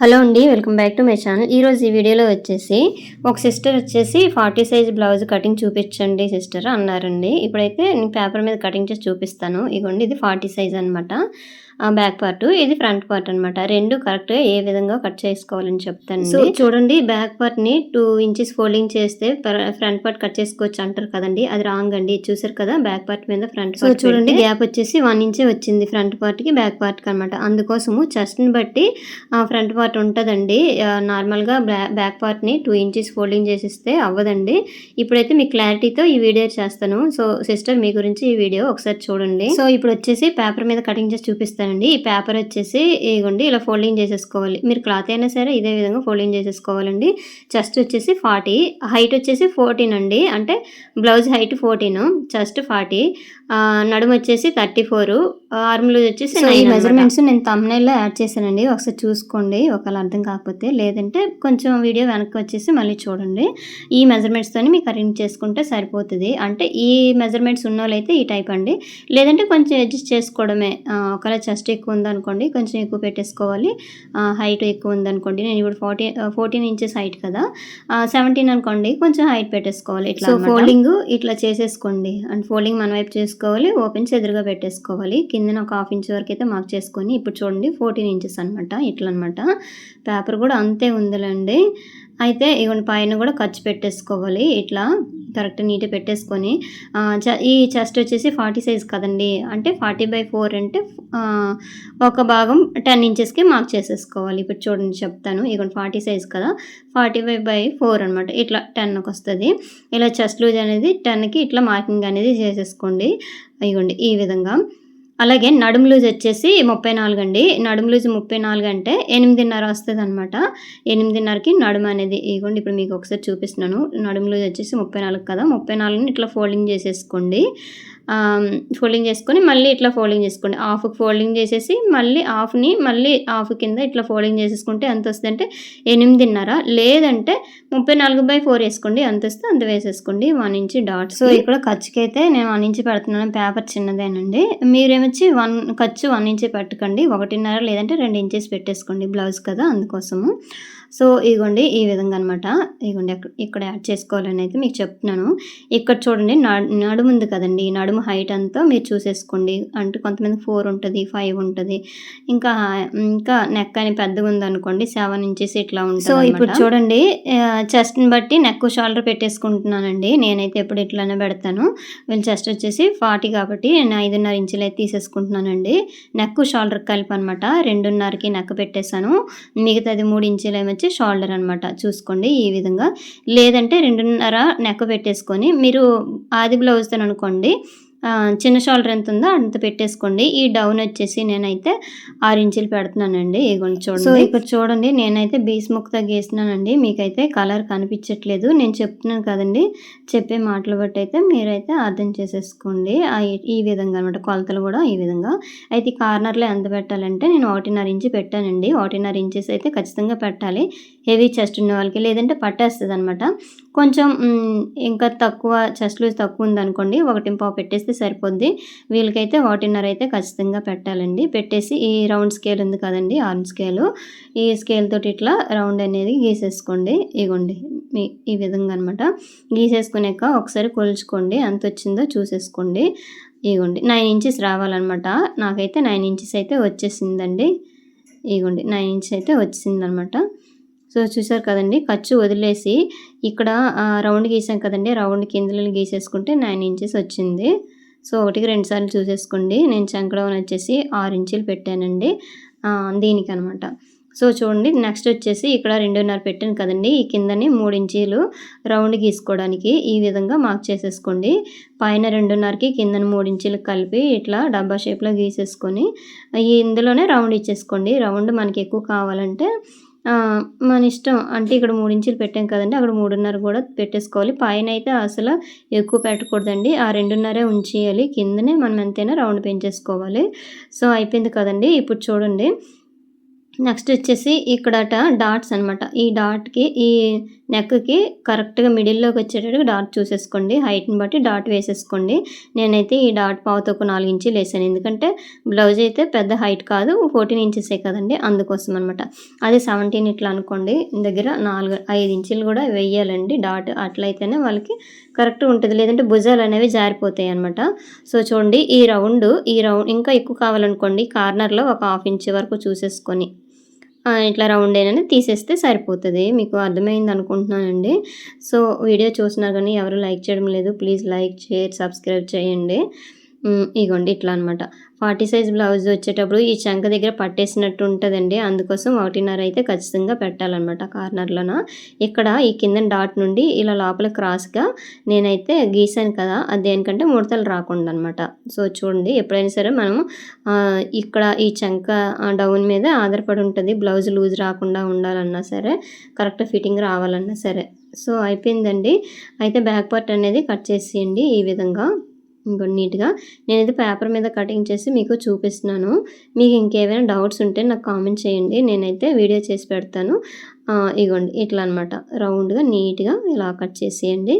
Hello అండి welcome back to my channel. ఈరోజు ఈ వీడియోలో వచ్చేసి ఒక సిస్టర్ వచ్చేసి ఫార్టీ సైజ్ బ్లౌజ్ కటింగ్ చూపించండి సిస్టర్ అన్నారండి. ఇప్పుడైతే నేను పేపర్ మీద కటింగ్ చేసి చూపిస్తాను. ఇగోండి ఇది ఫార్టీ సైజ్ అనమాట బ్యాక్ పార్ట్ ఇది ఫ్రంట్ పార్ట్ అనమాట రెండు కరెక్ట్ ఏ విధంగా కట్ చేసుకోవాలని చెప్తాను సో చూడండి బ్యాక్ పార్ట్ని టూ ఇంచెస్ ఫోల్డింగ్ చేస్తే ఫ్రంట్ పార్ట్ కట్ చేసుకోవచ్చు అంటారు కదండి. అది రాంగ్ అండి. చూసారు కదా బ్యాక్ పార్ట్ మీద ఫ్రంట్ పార్ట్ చూడండి గ్యాప్ వచ్చేసి వన్ ఇంచే వచ్చింది ఫ్రంట్ పార్ట్కి బ్యాక్ పార్ట్కి అనమాట అందుకోసము చెస్ట్ని బట్టి ఫ్రంట్ పార్ట్ ఉంటుందండి. నార్మల్గా బ్యాక్ పార్ట్ని టూ ఇంచెస్ ఫోల్డింగ్ చేసిస్తే అవ్వదండి. ఇప్పుడైతే మీకు క్లారిటీతో ఈ వీడియో చేస్తాను. సో సిస్టర్ మీ గురించి ఈ వీడియో ఒకసారి చూడండి. సో ఇప్పుడు వచ్చేసి పేపర్ మీద కటింగ్ చేసి చూపిస్తానండి ఈ పేపర్ వచ్చేసి ఇగోండి ఇలా ఫోల్డింగ్ చేసేసుకోవాలి. మీరు క్లాత్ అయినా సరే ఇదే విధంగా ఫోల్డింగ్ చేసేసుకోవాలండి. చెస్ట్ వచ్చేసి ఫార్టీ. హైట్ వచ్చేసి ఫోర్టీన్ అండి. అంటే blouse height fourteen chest forty. నడుము వచ్చేసి థర్టీ ఫోర్. ఆర్మ్ లూజ్ వచ్చేసి ఈ మెజర్మెంట్స్ నేను తమ్నైల్లో యాడ్ చేశానండి. ఒకసారి చూసుకోండి. ఒకవేళ అర్థం కాకపోతే లేదంటే కొంచెం వీడియో వెనక్కి వచ్చేసి మళ్ళీ చూడండి. ఈ మెజర్మెంట్స్తోని మీకు అరేంజ్ చేసుకుంటే సరిపోతుంది. అంటే ఈ మెజర్మెంట్స్ ఉన్న వాళ్ళైతే ఈ టైప్ అండి. లేదంటే కొంచెం అడ్జస్ట్ చేసుకోవడమే. ఒకవేళ చెస్ట్ ఎక్కువ ఉందనుకోండి కొంచెం ఎక్కువ పెట్టేసుకోవాలి. హైట్ ఎక్కువ ఉందనుకోండి. నేను ఇప్పుడు ఫార్టీ ఫోర్టీన్ ఇంచెస్ హైట్ కదా. సెవెంటీన్ అనుకోండి కొంచెం హైట్ పెట్టేసుకోవాలి. ఇట్లా ఫోల్డింగ్ ఇట్లా చేసేసుకోండి. అండ్ ఫోల్డింగ్ మన వైపు చేసుకోవాలి ఓపెన్స్ ఎదురుగా పెట్టేసుకోవాలి. కింద ఒక హాఫ్ ఇంచ్ వరకు అయితే మార్క్ చేసుకొని ఇప్పుడు చూడండి ఫోర్టీన్ ఇంచెస్ అనమాట ఇట్లా అనమాట పేపర్ కూడా అంతే ఉందిలేండి. అయితే ఇవన్న పైన కూడా ఖర్చు పెట్టేసుకోవాలి. ఇట్లా కరెక్ట్ నీట్గా పెట్టేసుకొని ఈ చెస్ట్ వచ్చేసి ఫార్టీ సైజ్ కదండి. అంటే ఫార్టీ బై ఫోర్ అంటే ఒక భాగం టెన్ ఇంచెస్కి మార్క్ చేసేసుకోవాలి. ఇప్పుడు చూడండి చెప్తాను. ఇక ఫార్టీ సైజ్ కదా. ఫార్టీ ఫైవ్ బై ఫోర్ అనమాట ఇట్లా టెన్కి వస్తుంది. ఇలా చెస్ట్ లూజ్ అనేది టెన్కి ఇట్లా మార్కింగ్ అనేది చేసేసుకోండి. ఇగోండి ఈ విధంగా. అలాగే నడుము లూజ్ వచ్చేసి ముప్పై నాలుగు అండి. నడుము లూజ్ ముప్పై నాలుగు అంటే ఎనిమిదిన్నర వస్తుంది అనమాట ఎనిమిదిన్నరకి నడుము అనేది ఇగోండి ఇప్పుడు మీకు ఒకసారి చూపిస్తున్నాను. నడుము లూజ్ వచ్చేసి ముప్పై నాలుగు కదా ముప్పై నాలుగుని ఇట్లా ఫోల్డింగ్ చేసేసుకోండి. ఫోల్డింగ్ చేసుకొని మళ్ళీ ఇట్లా ఫోల్డింగ్ చేసుకోండి. హాఫ్కి ఫోల్డింగ్ చేసేసి మళ్ళీ హాఫ్ని మళ్ళీ హాఫ్ కింద ఇట్లా ఫోల్డింగ్ చేసేసుకుంటే ఎంత వస్తుందంటే ఎనిమిదిన్నర. లేదంటే ముప్పై నాలుగు బై ఫోర్ వేసుకోండి. ఎంత వస్తే అంత వేసేసుకోండి. వన్ ఇంచ్ డాట్ సో ఇక్కడ ఖర్చుకి అయితే నేను వన్ ఇంచ్ పెడుతున్నాను. పేపర్ చిన్నదేనండి. మీరేమొచ్చి వన్ ఖర్చు వన్ ఇంచ్ పెట్టకండి. ఒకటిన్నర లేదంటే రెండు ఇంచెస్ పెట్టేసుకోండి. బ్లౌజ్ కదా అందుకోసము. సో ఇగోండి ఈ విధంగా అనమాట ఇగోండి ఇక్కడ యాడ్ చేసుకోవాలని అయితే మీకు చెప్తున్నాను. ఇక్కడ చూడండి నడుము ఉంది కదండి నడుము హైట్ అంతా మీరు చూసేసుకోండి. అంటే కొంతమంది ఫోర్ ఉంటుంది ఫైవ్ ఉంటుంది. ఇంకా ఇంకా నెక్ అని పెద్దగా ఉందనుకోండి సెవెన్ ఇంచెస్ ఇట్లా ఉంటుంది సో ఇప్పుడు చూడండి చెస్ట్ని బట్టి నెక్ షోల్డర్ పెట్టేసుకుంటున్నానండి. నేనైతే ఎప్పుడు ఇట్లానే పెడతాను. వీళ్ళు చెస్ట్ వచ్చేసి ఫార్టీ కాబట్టి నేను ఐదున్నర ఇంచులు అయితే తీసేసుకుంటున్నానండి. నెక్ షోల్డర్ కలిపి అనమాట రెండున్నరకి నెక్ పెట్టేశాను. మిగతాది మూడు ఇంచులు ఏమో వచ్చి షోల్డర్ అనమాట చూసుకోండి ఈ విధంగా. లేదంటే రెండున్నర నెక్క పెట్టేసుకొని మీరు ఆది బ్లౌజ్తో అనుకోండి చిన్న షోల్డర్ ఎంత ఉందో అంత పెట్టేసుకోండి. ఈ డౌన్ వచ్చేసి నేనైతే ఆరు ఇంచులు పెడుతున్నానండి. ఇగోండి చూడండి. సో ఇక్కడ చూడండి నేనైతే బీస్ ముక్త గీసినానండి మీకైతే కలర్ కనిపించట్లేదు. నేను చెప్తున్నాను కదండి చెప్పే మాటలు బట్టి అయితే మీరైతే అర్థం చేసేసుకోండి. ఈ విధంగా అనమాట కొలతలు కూడా ఈ విధంగా. అయితే కార్నర్లో ఎంత పెట్టాలంటే నేను ఒకటిన్నర ఇంచి పెట్టానండి. ఒకటిన్నర ఇంచెస్ అయితే ఖచ్చితంగా పెట్టాలి. హెవీ చెస్ట్ ఉన్న వాళ్ళకి లేదంటే పట్టేస్తుంది అనమాట కొంచెం ఇంకా తక్కువ చెస్ట్ లూజ్ తక్కువ ఉందనుకోండి ఒకటి పావు పెట్టేస్తే సరిపోద్ది. వీళ్ళకైతే ఒకటిన్నర అయితే ఖచ్చితంగా పెట్టాలండి. పెట్టేసి ఈ రౌండ్ స్కేల్ ఉంది కదండి ఆర్మ్ స్కేలు. ఈ స్కేల్ తోటి ఇట్లా రౌండ్ అనేది గీసేసుకోండి. ఇగోండి మీ ఈ విధంగా అనమాట గీసేసుకునేక ఒకసారి కొలుచుకోండి. ఎంత వచ్చిందో చూసేసుకోండి. ఇగోండి నైన్ ఇంచెస్ రావాలన్నమాట. నాకైతే నైన్ ఇంచెస్ అయితే వచ్చేసిందండి. ఇగోండి నైన్ ఇంచెస్ అయితే వచ్చిందనమాట సో చూసారు కదండి ఖర్చు వదిలేసి ఇక్కడ రౌండ్ గీసాం కదండి రౌండ్ కిందలు గీసేసుకుంటే నైన్ ఇంచెస్ వచ్చింది. సో ఒకటికి రెండు సార్లు చూసేసుకోండి. నేను చంకడవన్ వచ్చేసి ఆరు ఇంచులు పెట్టానండి. దీనికి అనమాట సో చూడండి నెక్స్ట్ వచ్చేసి ఇక్కడ రెండున్నర పెట్టాను కదండి. ఈ కిందని మూడు ఇంచీలు రౌండ్ గీసుకోవడానికి ఈ విధంగా మార్క్ చేసేసుకోండి. పైన రెండున్నరకి కింద మూడు ఇంచీలు కలిపి ఇట్లా డబ్బా షేప్లో గీసేసుకొని ఇందులోనే రౌండ్ ఇచ్చేసుకోండి. రౌండ్ మనకి ఎక్కువ కావాలంటే మన ఇష్టం. అంటే ఇక్కడ మూడు ఇంచులు పెట్టాం కదండి అక్కడ మూడున్నర కూడా పెట్టేసుకోవాలి. పైన అయితే అసలు ఎక్కువ పెట్టకూడదండి. ఆ రెండున్నరే ఉంచేయాలి. కిందనే మనం ఎంతైనా రౌండ్ పెంచేసుకోవాలి. సో అయిపోయింది కదండి. ఇప్పుడు చూడండి. నెక్స్ట్ వచ్చేసి ఇక్కడట డాట్స్ అనమాట ఈ డాట్కి ఈ నెక్కి కరెక్ట్గా మిడిల్లోకి వచ్చేటట్టుగా డాట్ చూసేసుకోండి. హైట్ని బట్టి డాట్ వేసేసుకోండి. నేనైతే ఈ డాట్ పావుతో ఒక నాలుగు ఇంచులు వేసాను ఎందుకంటే బ్లౌజ్ అయితే పెద్ద హైట్ కాదు ఫోర్టీన్ ఇంచెసే కదండి. అందుకోసం అనమాట అది సెవెంటీన్ ఇట్లా అనుకోండి. దగ్గర నాలుగు ఐదు ఇంచులు కూడా వేయాలండి డాట్. అట్లయితేనే వాళ్ళకి కరెక్ట్ ఉంటుంది. లేదంటే భుజాలు అనేవి జారిపోతాయి అనమాట సో చూడండి ఈ రౌండ్ ఈ రౌండ్ ఇంకా ఎక్కువ కావాలనుకోండి కార్నర్లో ఒక హాఫ్ ఇంచ్ వరకు చూసేసుకొని. ఇట్లా రౌండ్ అయినా తీసేస్తే సరిపోతుంది. మీకు అర్థమైంది అనుకుంటున్నానండి. సో వీడియో చూసినా కానీ ఎవరు లైక్ చేయడం లేదు. ప్లీజ్ లైక్ షేర్ సబ్స్క్రైబ్ చేయండి. ఇగోండి ఇట్లా అనమాట ఫార్టీ సైజ్ బ్లౌజ్ వచ్చేటప్పుడు ఈ చంక దగ్గర పట్టేసినట్టు ఉంటుందండి. అందుకోసం ఒకటిన్నర అయితే ఖచ్చితంగా పెట్టాలన్నమాట కార్నర్లోన. ఇక్కడ ఈ కింద డాట్ నుండి ఇలా లోపల క్రాస్గా నేనైతే గీసాను కదా అది దేనికంటే ముడతలు రాకుండా అనమాట సో చూడండి ఎప్పుడైనా సరే మనం ఇక్కడ ఈ చంక డౌన్ మీద ఆధారపడి ఉంటుంది. బ్లౌజ్ లూజ్ రాకుండా ఉండాలన్నా సరే కరెక్ట్ ఫిట్టింగ్ రావాలన్నా సరే. సో అయిపోయిందండి. అయితే బ్యాక్ పార్ట్ అనేది కట్ చేసేయండి ఈ విధంగా. ఇంకో నీట్గా నేనైతే పేపర్ మీద కటింగ్ చేసి మీకు చూపిస్తున్నాను. మీకు ఇంకేమైనా డౌట్స్ ఉంటే నాకు కామెంట్ చేయండి. నేనైతే వీడియో చేసి పెడతాను. ఇగోండి ఇట్లా అనమాట రౌండ్గా నీట్గా ఇలా కట్ చేసేయండి.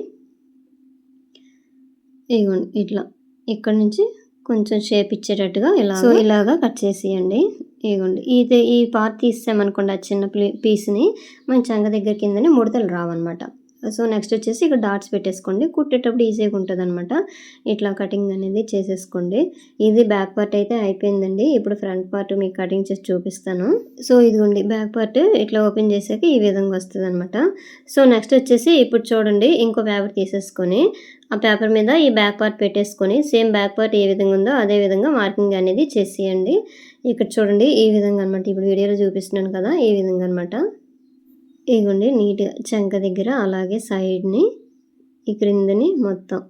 ఇగోండి ఇట్లా. ఇక్కడ నుంచి కొంచెం షేప్ ఇచ్చేటట్టుగా ఇలా సో ఇలాగా కట్ చేసేయండి. ఇగోండి ఇది ఈ పార్ట్ తీసామనుకోండి ఆ చిన్న పీస్ని మన చంగ దగ్గర కిందనే ముడతలు రావన్నమాట. సో నెక్స్ట్ వచ్చేసి ఇక్కడ డాట్స్ పెట్టేసుకోండి. కుట్టేటప్పుడు ఈజీగా ఉంటుంది అనమాట ఇట్లా కటింగ్ అనేది చేసేసుకోండి. ఇది బ్యాక్ పార్ట్ అయితే అయిపోయిందండి. ఇప్పుడు ఫ్రంట్ పార్ట్ మీకు కటింగ్ చేసి చూపిస్తాను. సో ఇదిగోండి బ్యాక్ పార్ట్ ఇట్లా ఓపెన్ చేసాక ఈ విధంగా వస్తుంది అనమాట సో నెక్స్ట్ వచ్చేసి ఇప్పుడు చూడండి ఇంకో పేపర్ తీసేసుకొని ఆ పేపర్ మీద ఈ బ్యాక్ పార్ట్ పెట్టేసుకొని సేమ్ బ్యాక్ పార్ట్ ఏ విధంగా ఉందో అదే విధంగా మార్కింగ్ అనేది చేసేయండి. ఇక్కడ చూడండి ఈ విధంగా అనమాట ఇప్పుడు వీడియోలో చూపిస్తున్నాను కదా ఈ విధంగా అనమాట ఇదిగోండి నీట్గా చంక దగ్గర అలాగే సైడ్ని ఈ క్రిందని మొత్తం.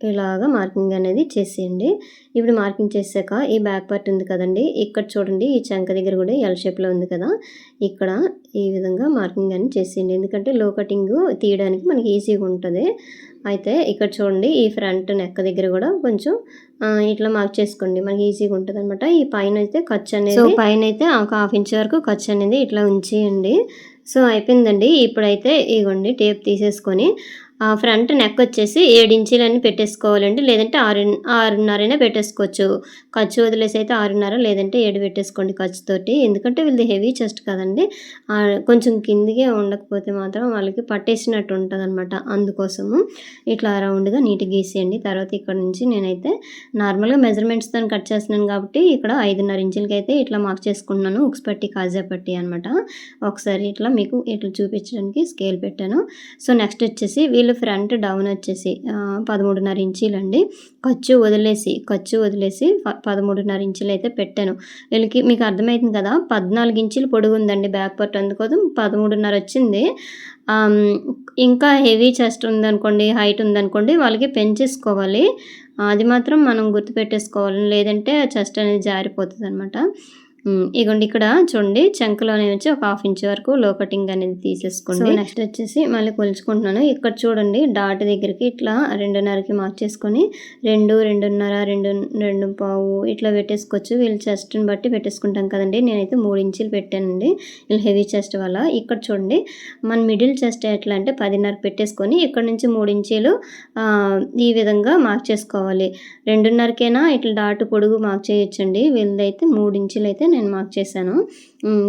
ఇలాగా మార్కింగ్ అనేది చేసేయండి. ఇప్పుడు మార్కింగ్ చేశాక ఈ బ్యాక్ పార్ట్ ఉంది కదండి ఇక్కడ చూడండి ఈ చంక దగ్గర కూడా ఎల్ షేప్లో ఉంది కదా ఇక్కడ ఈ విధంగా మార్కింగ్ అని చేసేయండి. ఎందుకంటే లో కటింగ్ తీయడానికి మనకి ఈజీగా ఉంటుంది. అయితే ఇక్కడ చూడండి ఈ ఫ్రంట్ నెక్ దగ్గర కూడా కొంచెం ఇట్లా మార్క్ చేసుకోండి. మనకి ఈజీగా ఉంటుంది అనమాట ఈ పైన అయితే ఖర్చు అనేది పైన అయితే ఒక హాఫ్ ఇంచ్ వరకు ఖర్చు అనేది ఇట్లా ఉంచేయండి. సో అయిపోయిందండి. ఇప్పుడైతే ఇగోండి టేప్ తీసేసుకొని ఫ్రంట్ నెక్ వచ్చేసి ఏడు ఇంచీలన్నీ పెట్టేసుకోవాలండి. లేదంటే ఆరు ఆరున్నరైనా పెట్టేసుకోవచ్చు. ఖర్చు వదిలేసి అయితే ఆరున్నర లేదంటే ఏడు పెట్టేసుకోండి ఖర్చుతోటి. ఎందుకంటే వీళ్ళది హెవీ చెస్ట్ కదండి. కొంచెం కిందికే ఉండకపోతే మాత్రం వాళ్ళకి పట్టేసినట్టు ఉంటుంది అనమాట అందుకోసము. ఇట్లా రౌండ్గా నీట్గా గీసేయండి. తర్వాత ఇక్కడ నుంచి నేనైతే నార్మల్గా మెజర్మెంట్స్తో కట్ చేస్తున్నాను కాబట్టి ఇక్కడ ఐదున్నర ఇంచులకి అయితే ఇట్లా మార్క్ చేసుకుంటున్నాను. ఉక్స్ పట్టి కాజా పట్టి అనమాట ఒకసారి ఇట్లా మీకు ఇట్లా చూపించడానికి స్కేల్ పెట్టాను. సో నెక్స్ట్ వచ్చేసి వీళ్ళు ఫ్రంట్ డౌన్ వచ్చేసి పదమూడున్నర ఇంచీలు అండి ఖర్చు వదిలేసి ఖర్చు వదిలేసి ప- పదమూడున్నర ఇంచీలు అయితే పెట్టాను. వీళ్ళకి మీకు అర్థమవుతుంది కదా పద్నాలుగు ఇంచీలు పొడుగు ఉందండి బ్యాక్ పార్ట్. అందుకోసం పదమూడున్నర వచ్చింది. ఇంకా హెవీ చెస్ట్ ఉందనుకోండి హైట్ ఉందనుకోండి వాళ్ళకి పెంచేసుకోవాలి. అది మాత్రం మనం గుర్తుపెట్టేసుకోవాలి. లేదంటే చెస్ట్ అనేది జారిపోతుంది అనమాట ఇగోండి ఇక్కడ చూడండి చంకలోనే వచ్చి ఒక హాఫ్ ఇంచ్ వరకు లో కటింగ్ అనేది తీసేసుకోండి. నెక్స్ట్ వచ్చేసి మళ్ళీ కొలుచుకుంటున్నాను. ఇక్కడ చూడండి డాట్ దగ్గరికి ఇట్లా రెండున్నరకి మార్క్ చేసుకొని రెండు రెండున్నర రెండు రెండు పావు ఇట్లా పెట్టేసుకోవచ్చు. వీళ్ళు చెస్ట్ని బట్టి పెట్టేసుకుంటాం కదండి. నేనైతే మూడు ఇంచులు పెట్టానండి. వీళ్ళు హెవీ చెస్ట్ వల్ల ఇక్కడ చూడండి మన మిడిల్ చెస్ట్ ఎట్లా అంటే పదిన్నర పెట్టేసుకొని ఇక్కడ నుంచి మూడు ఇంచీలు ఈ విధంగా మార్క్ చేసుకోవాలి. రెండున్నరకైనా ఇట్లా డాట్ పొడుగు మార్క్ చేయొచ్చండి. వీళ్ళదైతే మూడు ఇంచులు అయితే నేను మార్క్ చేశాను.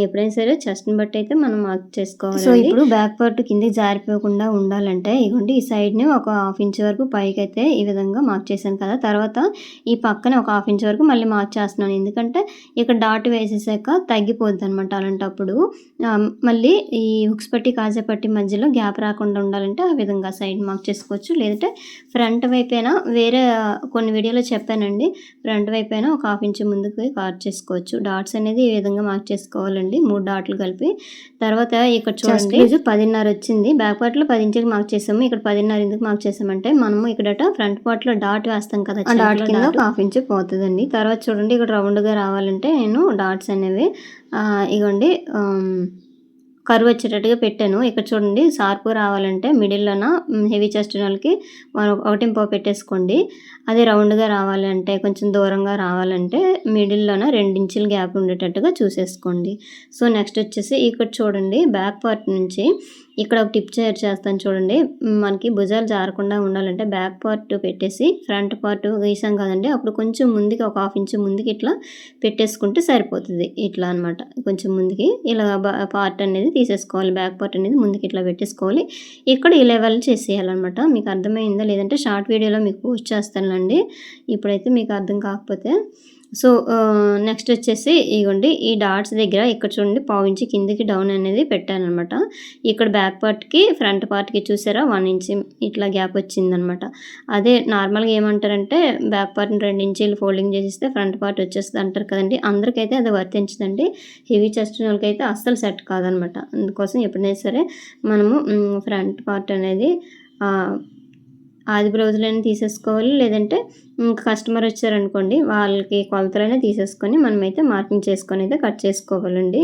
ఎప్పుడైనా సరే చెస్ట్ని బట్టి అయితే మనం మార్క్ చేసుకోవాలి సో ఇప్పుడు బ్యాక్ పార్ట్ కిందకి జారిపోకుండా ఉండాలంటే ఇగోండి ఈ సైడ్ని ఒక హాఫ్ ఇంచ్ వరకు పైకి అయితే ఈ విధంగా మార్క్ చేశాను కదా. తర్వాత ఈ పక్కన ఒక హాఫ్ ఇంచ్ వరకు మళ్ళీ మార్క్ చేస్తున్నాను. ఎందుకంటే ఇక్కడ డాట్ వేసేసాక తగ్గిపోద్ది అనమాట అలాంటప్పుడు మళ్ళీ ఈ హుక్స్ పట్టి కాజా పట్టి మధ్యలో గ్యాప్ రాకుండా ఉండాలంటే ఆ విధంగా సైడ్ మార్క్ చేసుకోవచ్చు. లేదంటే ఫ్రంట్ వైపైనా వేరే కొన్ని వీడియోలో చెప్పానండి. ఫ్రంట్ వైపైనా ఒక హాఫ్ ఇంచ్ ముందుకు కార్డ్ చేసుకోవచ్చు. డాట్స్ అనేది ఈ విధంగా మార్క్ చేసుకోవాలండి. మూడు డాట్లు కలిపి. తర్వాత ఇక్కడ చూడండి. ఇది పదిన్నర వచ్చింది. బ్యాక్ పార్ట్లో పది ఇంచులు మార్క్ చేసాము. ఇక్కడ పదిన్నర ఎందుకు మార్క్ చేసామంటే మనము ఇక్కడట ఫ్రంట్ పార్ట్లో డాట్ వేస్తాం కదా. ఆ డాట్ కింద ఒక హాఫ్ ఇంచ్ పోతుందండి. తర్వాత చూడండి. ఇక్కడ రౌండ్గా రావాలంటే నేను డాట్స్ అనేవి ఇగోండి కరువు వచ్చేటట్టుగా పెట్టాను. ఇక్కడ చూడండి షార్పు రావాలంటే మిడిల్లోన హెవీ చెస్ట్ వాళ్ళకి ఒకటి పావు పెట్టేసుకోండి. అదే రౌండ్గా రావాలంటే కొంచెం దూరంగా రావాలంటే మిడిల్లోన ఇంచుల గ్యాప్ ఉండేటట్టుగా చూసేసుకోండి. సో నెక్స్ట్ వచ్చేసి ఇక్కడ చూడండి బ్యాక్ పార్ట్ నుంచి ఇక్కడ ఒక టిప్ షేర్ చేస్తాను చూడండి. మనకి భుజాలు జారకుండా ఉండాలంటే బ్యాక్ పార్ట్ పెట్టేసి ఫ్రంట్ పార్ట్ గీసాం కదండి. అప్పుడు కొంచెం ముందుకి ఒక హాఫ్ ఇంచ్ ముందుకి ఇట్లా పెట్టేసుకుంటే సరిపోతుంది. ఇట్లా అనమాట కొంచెం ముందుకి ఇలా పార్ట్ అనేది తీసేసుకోవాలి. బ్యాక్ పార్ట్ అనేది ముందుకి ఇట్లా పెట్టేసుకోవాలి. ఇక్కడ ఈ లెవెల్ చేసేయాలన్నమాట. మీకు అర్థమైందా? లేదంటే షార్ట్ వీడియోలో మీకు పోస్ట్ చేస్తానండి ఇప్పుడైతే మీకు అర్థం కాకపోతే సో నెక్స్ట్ వచ్చేసి ఇగోండి ఈ డాట్స్ దగ్గర ఇక్కడ చూడండి పావించి కిందికి డౌన్ అనేది పెట్టానమాట ఇక్కడ బ్యాక్ పార్ట్కి ఫ్రంట్ పార్ట్కి చూసారా వన్ ఇంచ్ ఇట్లా గ్యాప్ వచ్చిందనమాట. అదే నార్మల్గా ఏమంటారంటే బ్యాక్ పార్ట్ని రెండు ఇంచీలు ఫోల్డింగ్ చేసిస్తే ఫ్రంట్ పార్ట్ వచ్చేస్తుంది అంటారు కదండి. అందరికైతే అది వర్తించదండి. హెవీ చెస్ట్ వాళ్ళకైతే అస్సలు సెట్ కాదనమాట. అందుకోసం ఎప్పుడైనా సరే మనము ఫ్రంట్ పార్ట్ అనేది ఆది బ్లౌజులైనా తీసేసుకోవాలి. లేదంటే ఇంకా కస్టమర్ వచ్చారనుకోండి వాళ్ళకి కొలతలైనా తీసేసుకొని మనమైతే మార్కింగ్ చేసుకొని అయితే కట్ చేసుకోవాలండి.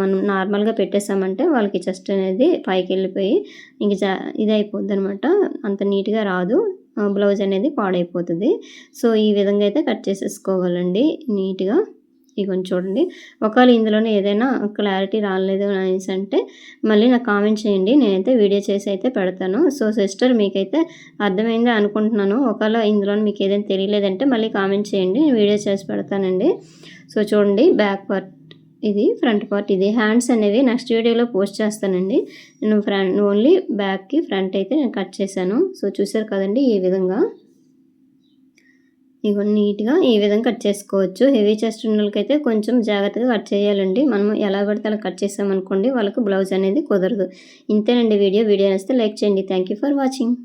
మనం నార్మల్గా పెట్టేసామంటే వాళ్ళకి చెస్ట్ అనేది పైకి వెళ్ళిపోయి ఇంక జా ఇది అయిపోద్ది అనమాట అంత నీట్గా రాదు. బ్లౌజ్ అనేది పాడైపోతుంది. సో ఈ విధంగా అయితే కట్ చేసేసుకోవాలండి నీట్గా. ఇగోండి చూడండి. ఒకవేళ ఇందులోనే ఏదైనా క్లారిటీ రాలేదు అనేసి అంటే మళ్ళీ నాకు కామెంట్ చేయండి. నేనైతే వీడియో చేసి అయితే పెడతాను. సో సిస్టర్ మీకైతే అర్థమైంది అనుకుంటున్నాను. ఒకవేళ ఇందులో మీకు ఏదైనా తెలియలేదంటే మళ్ళీ కామెంట్ చేయండి. నేను వీడియో చేసి పెడతానండి. సో చూడండి. బ్యాక్ పార్ట్ ఇది ఫ్రంట్ పార్ట్ ఇది. హ్యాండ్స్ అనేవి నెక్స్ట్ వీడియోలో పోస్ట్ చేస్తానండి. నేను ఫ్రంట్ ఓన్లీ బ్యాక్కి ఫ్రంట్ అయితే నేను కట్ చేశాను. సో చూసారు కదండి ఈ విధంగా. ఇగో నీట్గా ఈ విధంగా కట్ చేసుకోవచ్చు. హెవీ చెస్ట్ ఉన్న వాళ్ళకైతే కొంచెం జాగ్రత్తగా కట్ చేయాలండి. మనం ఎలా పడితే అలా కట్ చేసామనుకోండి వాళ్ళకు బ్లౌజ్ అనేది కుదరదు. ఇంతేనండి వీడియో. వీడియో నచ్చితే లైక్ చేయండి. Thank for watching.